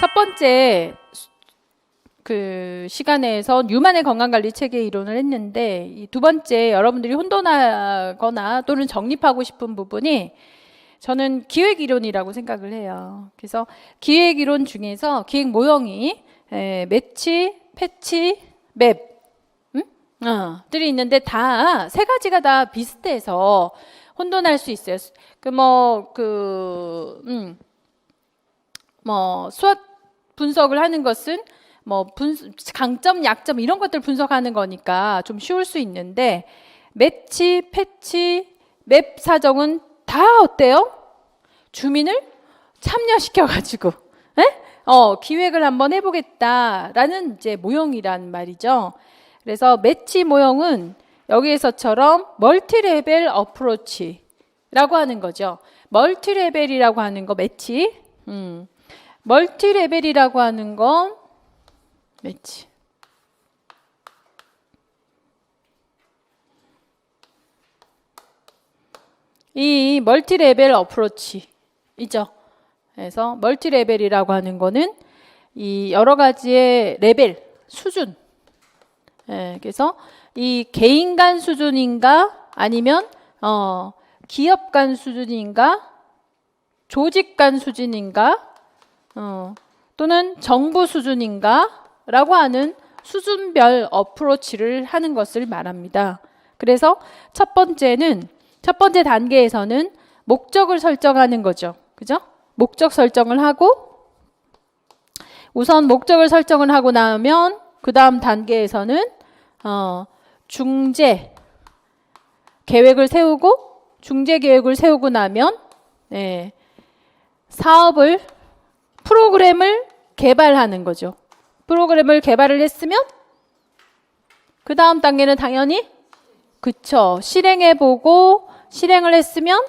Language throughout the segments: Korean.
첫 번째 그 시간에서 뉴만의 건강관리 체계 이론을 했는데 이 두 번째 여러분들이 혼돈하거나 또는 정립하고 싶은 부분이 저는 기획 이론이라고 생각을 해요. 그래서 기획 이론 중에서 기획 모형이 에, 매치, 패치, 맵 음? 어, 들이 있는데 다 세 가지가 다 비슷해서 혼돈할 수 있어요. 그 뭐그 음. 뭐 수학 분석을 하는 것은 뭐 분, 강점, 약점 이런 것들 분석하는 거니까 좀 쉬울 수 있는데 매치, 패치, 맵 사정은 다 어때요? 주민을 참여시켜 가지고 어, 기획을 한번 해보겠다라는 이제 모형이란 말이죠. 그래서 매치 모형은 여기에서처럼 멀티 레벨 어프로치라고 하는 거죠. 멀티 레벨이라고 하는 거 매치. 음. 멀티 레벨이라고 하는 건 매치. 이 멀티 레벨 어프로치이죠. 그래서 멀티 레벨이라고 하는 거는 이 여러 가지의 레벨 수준. 예, 그래서 이 개인 간 수준인가 아니면 어, 기업 간 수준인가 조직 간 수준인가 어, 또는 정부 수준인가라고 하는 수준별 어프로치를 하는 것을 말합니다. 그래서 첫 번째는 첫 번째 단계에서는 목적을 설정하는 거죠. 그죠? 목적 설정을 하고 우선 목적을 설정을 하고 나면 그 다음 단계에서는 어, 중재 계획을 세우고 중재 계획을 세우고 나면 네, 사업을 프로그램을 개발하는 거죠. 프로그램을 개발을 했으면 그 다음 단계는 당연히 그쵸 실행해 보고 실행을 했으면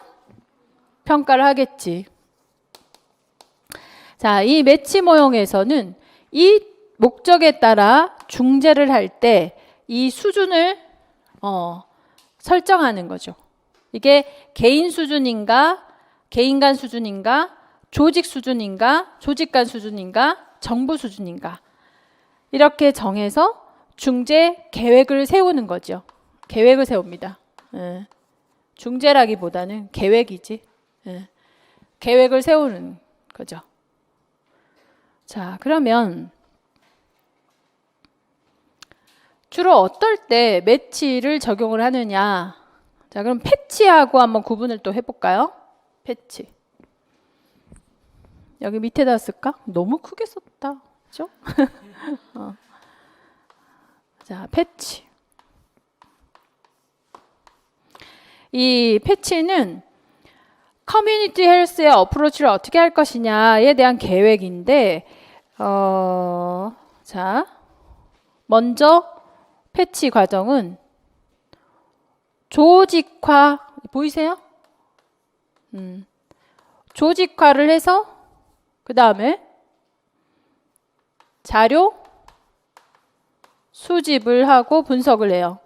평가를 하겠지. 자, 이 매치 모형에서는 이 목적에 따라 중재를 할 때 이 수준을 어, 설정하는 거죠. 이게 개인 수준인가, 개인 간 수준인가, 조직 수준인가, 조직 간 수준인가, 정부 수준인가. 이렇게 정해서 중재 계획을 세우는 거죠. 계획을 세웁니다. 예. 중재라기보다는 계획이지. 예. 계획을 세우는 거죠. 자, 그러면 주로 어떨 때 매치를 적용을 하느냐? 자, 그럼 패치하고 한번 구분을 또 해볼까요? 패치. 여기 밑에다 쓸까? 너무 크게 썼다. 그죠? 어. 자, 패치. 이 패치는 커뮤니티 헬스의 어프로치를 어떻게 할 것이냐에 대한 계획인데, 어, 자, 먼저 패치 과정은 조직화, 보이세요? 음, 조직화를 해서, 그 다음에 자료 수집을 하고 분석을 해요.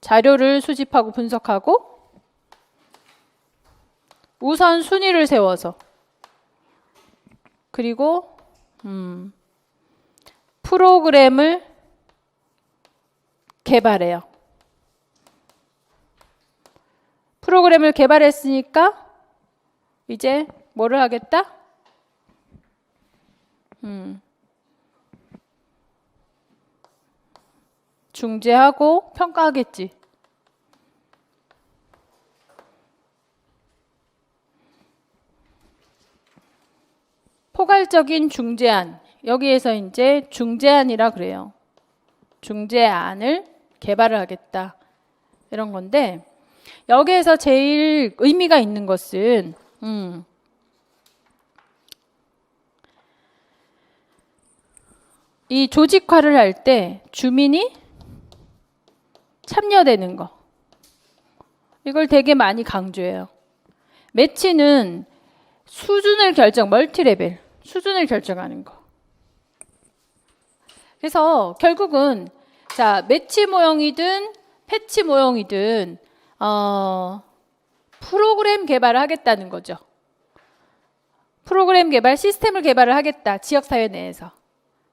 자료를 수집하고 분석하고 우선 순위를 세워서 그리고 음, 프로그램을 개발해요. 프로그램을 개발했으니까 이제 뭐를 하겠다? 음, 중재하고 평가하겠지. 포괄적인 중재안. 여기에서 이제 중재안이라 그래요. 중재안을 개발을 하겠다. 이런 건데, 여기에서 제일 의미가 있는 것은, 음, 이 조직화를 할 때 주민이 참여되는 거. 이걸 되게 많이 강조해요. 매치는 수준을 결정, 멀티레벨, 수준을 결정하는 거. 그래서 결국은 자 매치 모형이든 패치 모형이든 어, 프로그램 개발을 하겠다는 거죠. 프로그램 개발, 시스템을 개발을 하겠다. 지역 사회 내에서.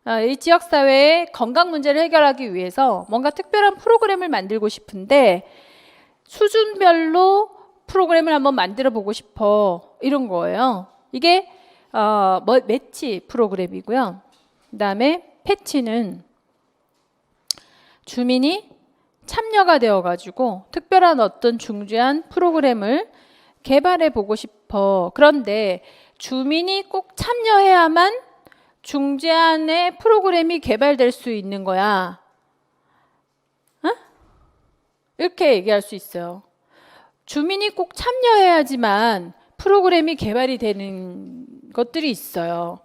아, 이 지역사회의 건강 문제를 해결하기 위해서 뭔가 특별한 프로그램을 만들고 싶은데 수준별로 프로그램을 한번 만들어 보고 싶어. 이런 거예요. 이게 어, 뭐, 매치 프로그램이고요. 그 다음에 패치는 주민이 참여가 되어 가지고 특별한 어떤 중재한 프로그램을 개발해 보고 싶어. 그런데 주민이 꼭 참여해야만 중재안의 프로그램이 개발될 수 있는 거야. 어? 이렇게 얘기할 수 있어요. 주민이 꼭 참여해야지만 프로그램이 개발이 되는 것들이 있어요.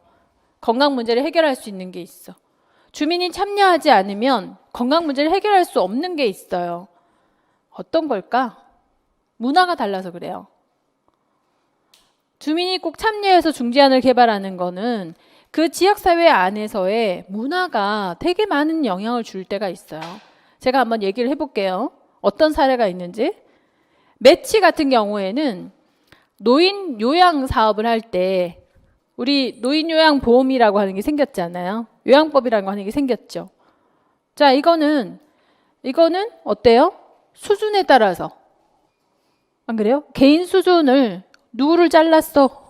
건강 문제를 해결할 수 있는 게 있어. 주민이 참여하지 않으면 건강 문제를 해결할 수 없는 게 있어요. 어떤 걸까? 문화가 달라서 그래요. 주민이 꼭 참여해서 중재안을 개발하는 거는 그 지역사회 안에서의 문화가 되게 많은 영향을 줄 때가 있어요. 제가 한번 얘기를 해볼게요. 어떤 사례가 있는지. 매치 같은 경우에는 노인 요양 사업을 할 때 우리 노인 요양 보험이라고 하는 게 생겼잖아요. 요양법이라고 하는 게 생겼죠. 자, 이거는 이거는 어때요? 수준에 따라서 안 그래요? 개인 수준을 누구를 잘랐어?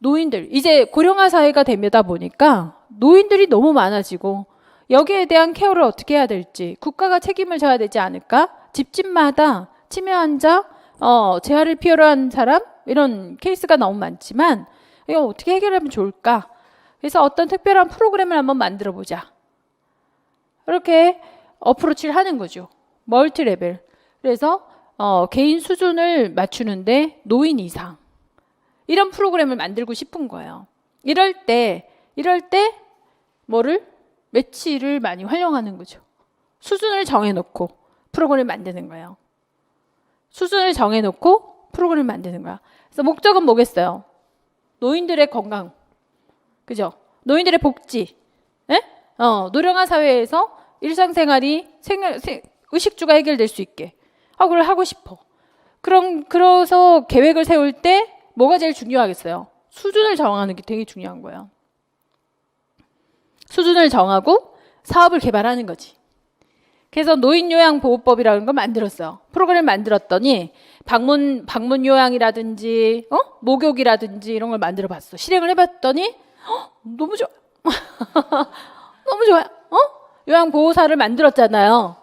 노인들. 이제 고령화 사회가 되다 보니까 노인들이 너무 많아지고 여기에 대한 케어를 어떻게 해야 될지 국가가 책임을 져야 되지 않을까? 집집마다 치매 환자, 어, 재활을 필요로 한 사람 이런 케이스가 너무 많지만 이거 어떻게 해결하면 좋을까? 그래서 어떤 특별한 프로그램을 한번 만들어 보자. 이렇게 어프로치를 하는 거죠. 멀티 레벨. 그래서 어, 개인 수준을 맞추는데 노인 이상 이런 프로그램을 만들고 싶은 거예요. 이럴 때 이럴 때 뭐를 매치를 많이 활용하는 거죠. 수준을 정해놓고 프로그램을 만드는 거예요. 수준을 정해놓고 프로그램을 만드는 거야. 그래서 목적은 뭐겠어요? 노인들의 건강, 그죠? 노인들의 복지, 예? 어, 노령화 사회에서 일상생활이 생활, 생, 의식주가 해결될 수 있게. 아, 그걸 하고 싶어. 그럼, 그래서 계획을 세울 때 뭐가 제일 중요하겠어요? 수준을 정하는 게 되게 중요한 거예요. 수준을 정하고 사업을 개발하는 거지. 그래서 노인요양보호법이라는 걸 만들었어요. 프로그램 만들었더니 방문 방문 요양이라든지 어? 목욕이라든지 이런 걸 만들어 봤어. 실행을 해 봤더니 어? 너무 좋아. 너무 좋아요. 어? 요양보호사를 만들었잖아요.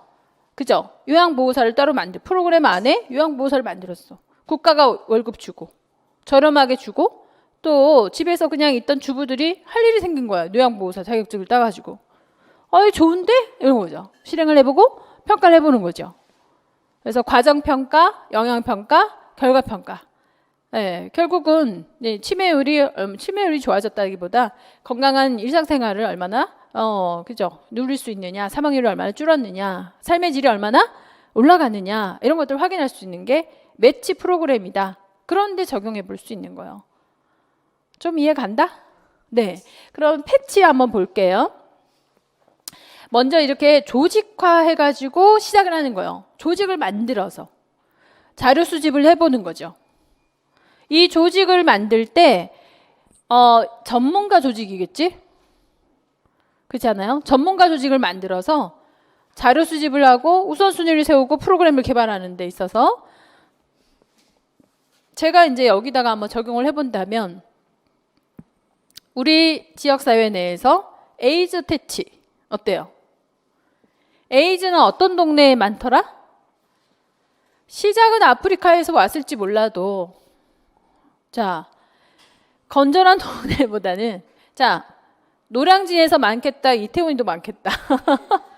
그죠? 요양보호사를 따로 만들 프로그램 안에 요양보호사를 만들었어. 국가가 월급 주고 저렴하게 주고 또 집에서 그냥 있던 주부들이 할 일이 생긴 거야. 요양보호사 자격증을 따가지고. 어이 좋은데 이런 거죠. 실행을 해보고 평가를 해보는 거죠. 그래서 과정 평가, 영향 평가, 결과 평가. 네, 결국은 네, 치매율이 음, 치매율이 좋아졌다기보다 건강한 일상생활을 얼마나 어 그죠 누릴 수 있느냐, 사망률이 얼마나 줄었느냐, 삶의 질이 얼마나 올라가느냐 이런 것들 을 확인할 수 있는 게 매치 프로그램이다. 그런데 적용해 볼 수 있는 거예요. 좀 이해 간다? 네. 그럼 패치 한번 볼게요. 먼저 이렇게 조직화 해가지고 시작을 하는 거예요. 조직을 만들어서 자료 수집을 해보는 거죠. 이 조직을 만들 때 어, 전문가 조직이겠지? 그렇잖아요. 전문가 조직을 만들어서 자료 수집을 하고 우선순위를 세우고 프로그램을 개발하는 데 있어서 제가 이제 여기다가 한번 적용을 해본다면 우리 지역사회 내에서 에이즈 퇴치 어때요? 에이즈는 어떤 동네에 많더라? 시작은 아프리카에서 왔을지 몰라도 자 건전한 동네보다는 자 노량진에서 많겠다 이태원도 많겠다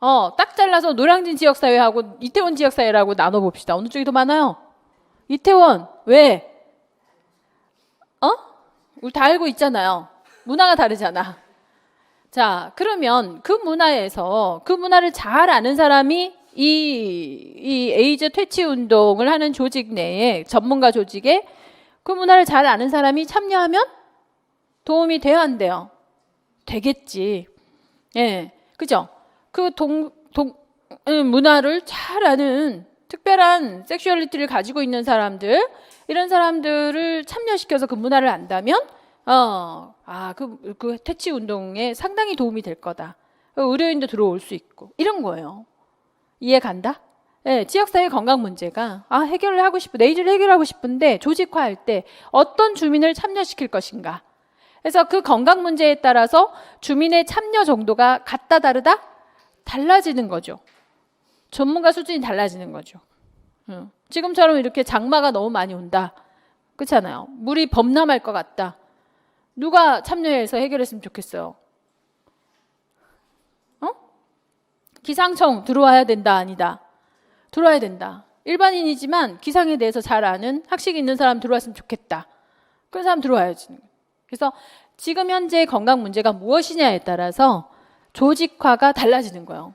어? 어, 딱 잘라서 노량진 지역사회하고 이태원 지역사회라고 나눠봅시다. 어느 쪽이 더 많아요? 이태원. 왜? 어? 우리 다 알고 있잖아요. 문화가 다르잖아. 자, 그러면 그 문화에서 그 문화를 잘 아는 사람이 이, 이 에이즈 퇴치 운동을 하는 조직 내에 전문가 조직에 그 문화를 잘 아는 사람이 참여하면 도움이 돼야 안 돼요? 되겠지. 예. 그죠? 그 동, 동, 음, 문화를 잘 아는 특별한 섹슈얼리티를 가지고 있는 사람들 이런 사람들을 참여시켜서 그 문화를 안다면 어, 아, 그, 그 퇴치 운동에 상당히 도움이 될 거다. 의료인도 들어올 수 있고 이런 거예요. 이해 간다? 네, 지역사회 건강 문제가 아, 해결을 하고 싶어 내일을 해결하고 싶은데 조직화할 때 어떤 주민을 참여시킬 것인가? 그래서 그 건강 문제에 따라서 주민의 참여 정도가 같다 다르다 달라지는 거죠. 전문가 수준이 달라지는 거죠. 응. 지금처럼 이렇게 장마가 너무 많이 온다. 그렇잖아요. 물이 범람할 것 같다. 누가 참여해서 해결했으면 좋겠어요. 어? 기상청 들어와야 된다 아니다. 들어와야 된다. 일반인이지만 기상에 대해서 잘 아는 학식 있는 사람 들어왔으면 좋겠다. 그런 사람 들어와야지. 그래서 지금 현재 건강 문제가 무엇이냐에 따라서 조직화가 달라지는 거예요.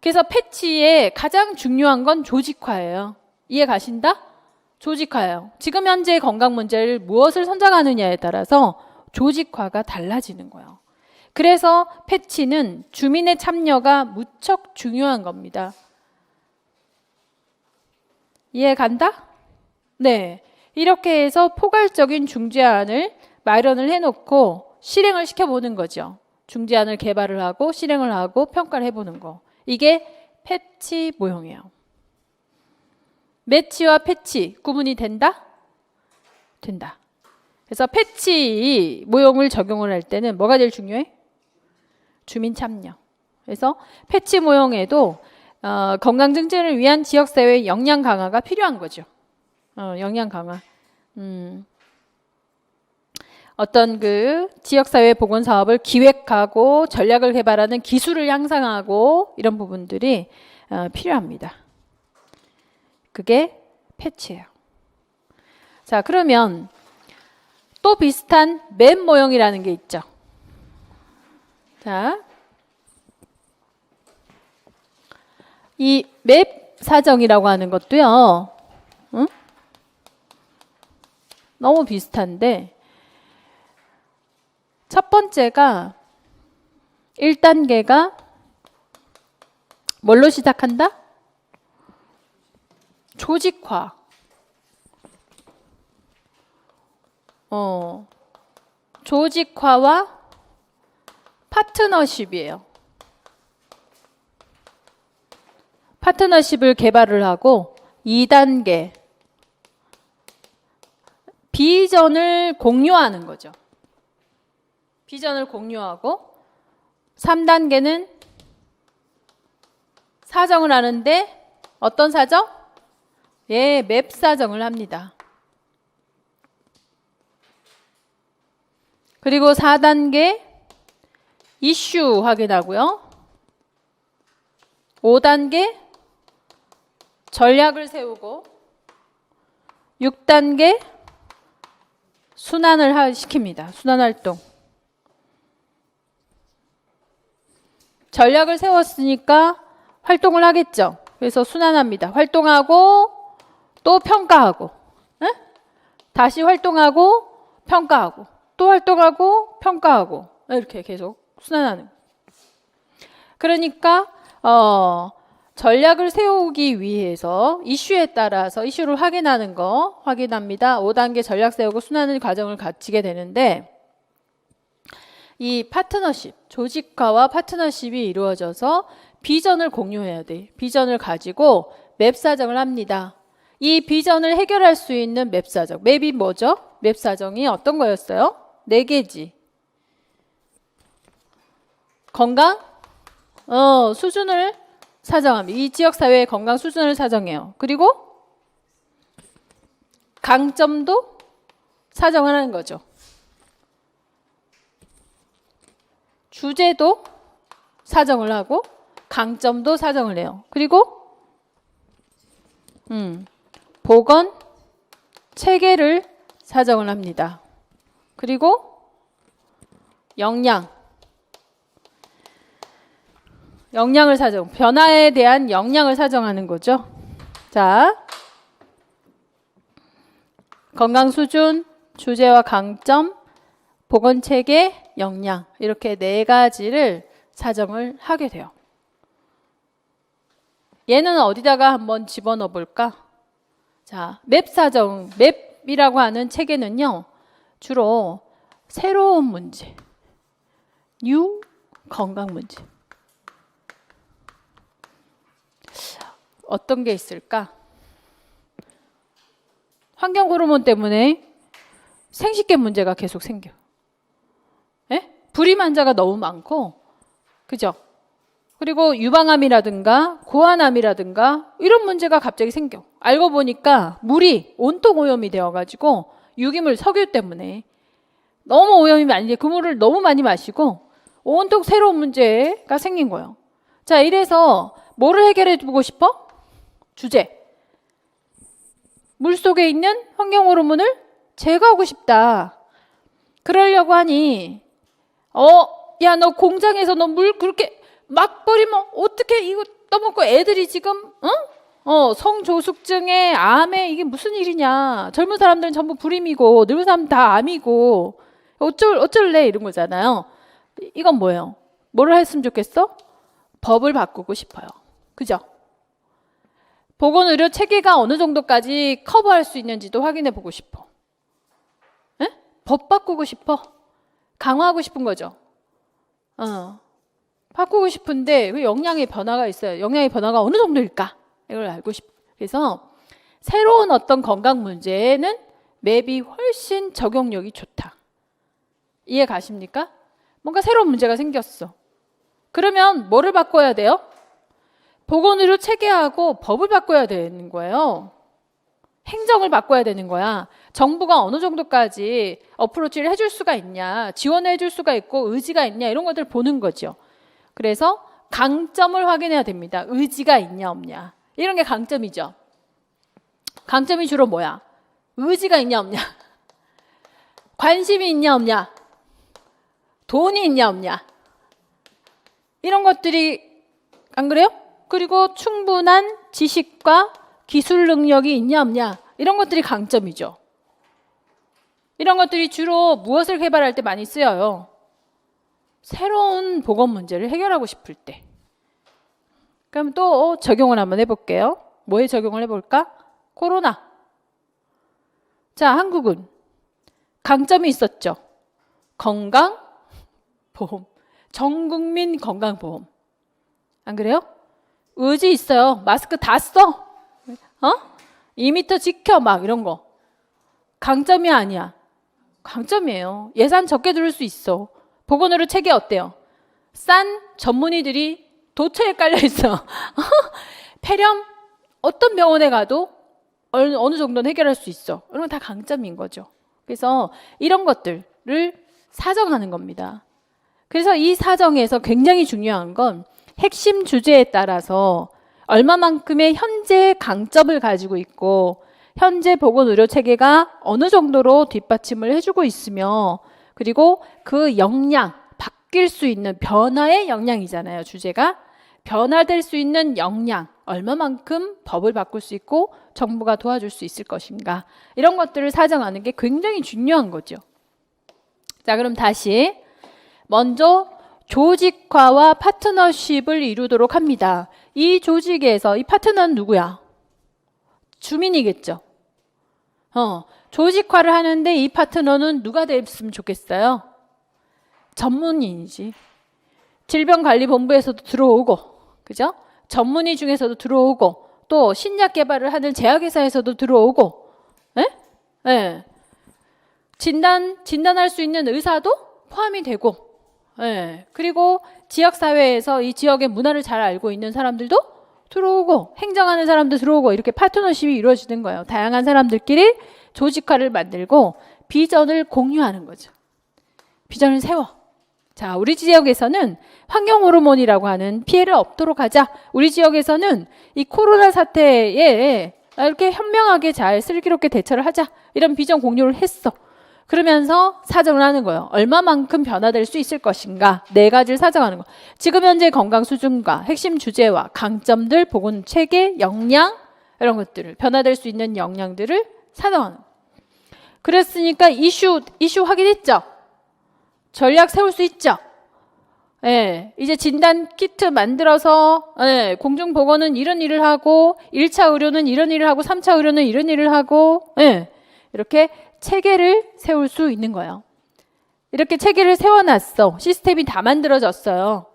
그래서 패치의 가장 중요한 건 조직화예요. 이해 가신다? 조직화예요. 지금 현재 건강 문제를 무엇을 선정하느냐에 따라서 조직화가 달라지는 거예요. 그래서 패치는 주민의 참여가 무척 중요한 겁니다. 이해 간다? 네. 이렇게 해서 포괄적인 중재안을 마련을 해놓고 실행을 시켜보는 거죠. 중재안을 개발을 하고 실행을 하고 평가를 해보는 거. 이게 패치 모형이에요. 매치와 패치 구분이 된다? 된다. 그래서 패치 모형을 적용을 할 때는 뭐가 제일 중요해? 주민 참여. 그래서 패치 모형에도 어, 건강 증진을 위한 지역 사회 역량 강화가 필요한 거죠. 어, 역량 강화. 음. 어떤 그 지역사회 보건 사업을 기획하고 전략을 개발하는 기술을 향상하고 이런 부분들이 어, 필요합니다. 그게 패치예요. 자, 그러면 또 비슷한 맵 모형이라는 게 있죠. 자, 이 맵 사정이라고 하는 것도요. 응? 너무 비슷한데 첫 번째가 1단계가 뭘로 시작한다? 조직화. 어, 조직화와 파트너십이에요. 파트너십을 개발을 하고 2단계 비전을 공유하는 거죠. 비전을 공유하고 3단계는 사정을 하는데 어떤 사정? 예, 맵 사정을 합니다. 그리고 4단계 이슈 확인하고요. 5단계 전략을 세우고 6단계 순환을 시킵니다. 순환 활동. 전략을 세웠으니까 활동을 하겠죠. 그래서 순환합니다. 활동하고 또 평가하고, 에? 다시 활동하고 평가하고, 또 활동하고 평가하고 이렇게 계속 순환하는. 그러니까 어, 전략을 세우기 위해서 이슈에 따라서 이슈를 확인하는 거 확인합니다. 5단계 전략 세우고 순환의 과정을 갖추게 되는데 이 파트너십, 조직화와 파트너십이 이루어져서 비전을 공유해야 돼. 비전을 가지고 맵 사정을 합니다. 이 비전을 해결할 수 있는 맵 사정. 맵이 뭐죠? 맵 사정이 어떤 거였어요? 네 개지. 건강, 어, 수준을 사정합니다. 이 지역 사회의 건강 수준을 사정해요. 그리고 강점도 사정하는 거죠. 주제도 사정을 하고 강점도 사정을 해요. 그리고 음, 보건 체계를 사정을 합니다. 그리고 역량 역량을 사정 변화에 대한 역량을 사정하는 거죠. 자 건강 수준 주제와 강점 보건 체계 역량 이렇게 네 가지를 사정을 하게 돼요. 얘는 어디다가 한번 집어넣어 볼까? 자, 맵 사정, 맵이라고 하는 책에는요, 주로 새로운 문제, 뉴 건강 문제. 어떤 게 있을까? 환경 호르몬 때문에 생식계 문제가 계속 생겨. 예? 불임 환자가 너무 많고, 그죠? 그리고 유방암이라든가 고환암이라든가 이런 문제가 갑자기 생겨. 알고 보니까 물이 온통 오염이 되어가지고 유기물 석유 때문에 너무 오염이 많이 돼. 그 물을 너무 많이 마시고 온통 새로운 문제가 생긴 거예요. 자, 이래서 뭐를 해결해 보고 싶어? 주제. 물 속에 있는 환경 호르몬을 제거하고 싶다. 그러려고 하니, 어, 야, 너 공장에서 너 물 그렇게 막 버리면 어떻게 이거 떠먹고 애들이 지금, 어? 어, 성조숙증에 암에 이게 무슨 일이냐. 젊은 사람들은 전부 불임이고, 늙은 사람 다 암이고, 어쩔, 어쩔래? 이런 거잖아요. 이- 이건 뭐예요? 뭐를 했으면 좋겠어? 법을 바꾸고 싶어요. 그죠? 보건의료 체계가 어느 정도까지 커버할 수 있는지도 확인해 보고 싶어. 에? 법 바꾸고 싶어. 강화하고 싶은 거죠. 어. 바꾸고 싶은데 그 영양의 변화가 있어요. 영양의 변화가 어느 정도일까? 이걸 알고 싶어. 그래서 새로운 어떤 건강 문제에는 맵이 훨씬 적용력이 좋다. 이해 가십니까? 뭔가 새로운 문제가 생겼어. 그러면 뭐를 바꿔야 돼요? 보건의료 체계하고 법을 바꿔야 되는 거예요. 행정을 바꿔야 되는 거야. 정부가 어느 정도까지 어프로치를 해줄 수가 있냐, 지원해 줄 수가 있고 의지가 있냐 이런 것들 보는 거죠. 그래서 강점을 확인해야 됩니다. 의지가 있냐 없냐 이런 게 강점이죠. 강점이 주로 뭐야? 의지가 있냐 없냐, 관심이 있냐 없냐, 돈이 있냐 없냐 이런 것들이 안 그래요? 그리고 충분한 지식과 기술 능력이 있냐 없냐 이런 것들이 강점이죠. 이런 것들이 주로 무엇을 개발할 때 많이 쓰여요. 새로운 보건 문제를 해결하고 싶을 때. 그럼 또 적용을 한번 해볼게요. 뭐에 적용을 해볼까? 코로나. 자, 한국은 강점이 있었죠. 건강 보험, 전국민 건강 보험. 안 그래요? 의지 있어요. 마스크 다 써. 어? 2미터 지켜 막 이런 거. 강점이 아니야. 강점이에요. 예산 적게 들을 수 있어. 보건의료 체계 어때요? 싼 전문의들이 도처에 깔려 있어. 폐렴 어떤 병원에 가도 어느, 어느 정도는 해결할 수 있어. 이런 건 다 강점인 거죠. 그래서 이런 것들을 사정하는 겁니다. 그래서 이 사정에서 굉장히 중요한 건 핵심 주제에 따라서 얼마만큼의 현재 강점을 가지고 있고 현재 보건 의료 체계가 어느 정도로 뒷받침을 해주고 있으며 그리고 그 역량 바뀔 수 있는 변화의 역량이잖아요 주제가 변화될 수 있는 역량 얼마만큼 법을 바꿀 수 있고 정부가 도와줄 수 있을 것인가 이런 것들을 사정하는 게 굉장히 중요한 거죠. 자 그럼 다시 먼저 조직화와 파트너십을 이루도록 합니다. 이 조직에서 이 파트너는 누구야? 주민이겠죠. 어, 조직화를 하는데 이 파트너는 누가 됐으면 좋겠어요? 전문인이지. 질병관리본부에서도 들어오고, 그죠? 전문의 중에서도 들어오고, 또 신약 개발을 하는 제약회사에서도 들어오고, 예? 예. 진단, 진단할 수 있는 의사도 포함이 되고, 예. 그리고 지역 사회에서 이 지역의 문화를 잘 알고 있는 사람들도 들어오고 행정하는 사람도 들어오고 이렇게 파트너십이 이루어지는 거예요. 다양한 사람들끼리 조직화를 만들고 비전을 공유하는 거죠. 비전을 세워. 자, 우리 지역에서는 환경 호르몬이라고 하는 피해를 없도록 하자. 우리 지역에서는 이 코로나 사태에 이렇게 현명하게 잘 슬기롭게 대처를 하자. 이런 비전 공유를 했어. 그러면서 사정을 하는 거예요. 얼마만큼 변화될 수 있을 것인가. 네 가지를 사정하는 거. 지금 현재 건강 수준과 핵심 주제와 강점들, 보건 체계, 역량 이런 것들을 변화될 수 있는 역량들을 사정하는 거. 그랬으니까 이슈 이슈 확인했죠. 전략 세울 수 있죠. 예, 이제 진단 키트 만들어서 예, 공중 보건은 이런 일을 하고 1차 의료는 이런 일을 하고 3차 의료는 이런 일을 하고 예, 이렇게 체계를 세울 수 있는 거예요. 이렇게 체계를 세워놨어. 시스템이 다 만들어졌어요.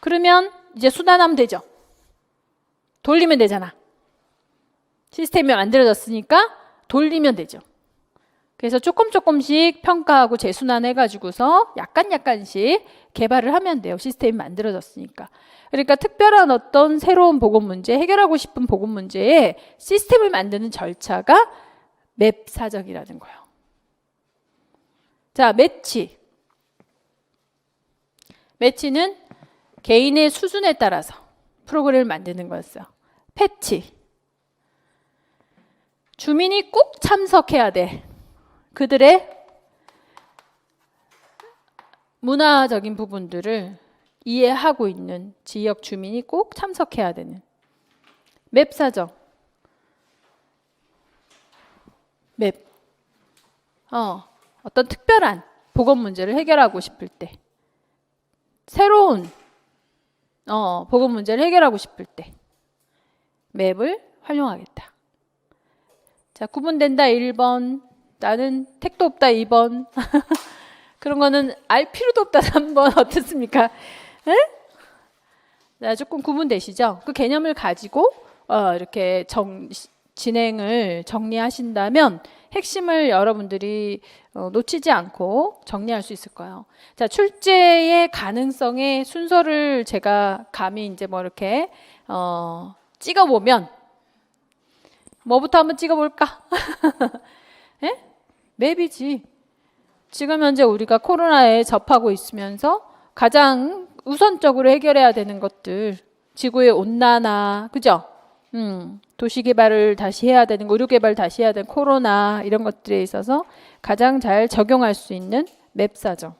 그러면 이제 순환하면 되죠. 돌리면 되잖아. 시스템이 만들어졌으니까 돌리면 되죠. 그래서 조금 조금씩 평가하고 재순환해가지고서 약간 약간씩 개발을 하면 돼요. 시스템이 만들어졌으니까. 그러니까 특별한 어떤 새로운 보건 문제, 해결하고 싶은 보건 문제에 시스템을 만드는 절차가 맵 사정이라는 거예요. 자, 매치. 매치는 개인의 수준에 따라서 프로그램을 만드는 거였어요. 패치. 주민이 꼭 참석해야 돼. 그들의 문화적인 부분들을 이해하고 있는 지역 주민이 꼭 참석해야 되는 맵 사정. 맵. 어, 어떤 특별한 보건 문제를 해결하고 싶을 때. 새로운 어, 보건 문제를 해결하고 싶을 때. 맵을 활용하겠다. 자, 구분된다 1번. 나는 택도 없다 2번. 그런 거는 알 필요도 없다 3번. 어떻습니까? 에? 자, 조금 구분되시죠? 그 개념을 가지고 어, 이렇게 정, 시- 진행을 정리하신다면 핵심을 여러분들이 어, 놓치지 않고 정리할 수 있을 거예요. 자, 출제의 가능성의 순서를 제가 감히 이제 뭐 이렇게 어, 찍어 보면 뭐부터 한번 찍어 볼까? 예? 맵이지. 지금 현재 우리가 코로나에 접하고 있으면서 가장 우선적으로 해결해야 되는 것들, 지구의 온난화, 그죠? 음, 도시 개발을 다시 해야 되는 거, 의료 개발 다시 해야 되는 코로나 이런 것들에 있어서 가장 잘 적용할 수 있는 맵 사정,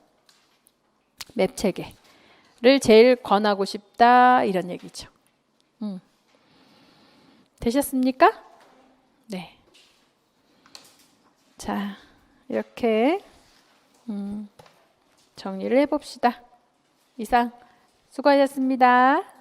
맵 체계를 제일 권하고 싶다 이런 얘기죠. 음. 되셨습니까? 네. 자, 이렇게 음, 정리를 해봅시다. 이상 수고하셨습니다.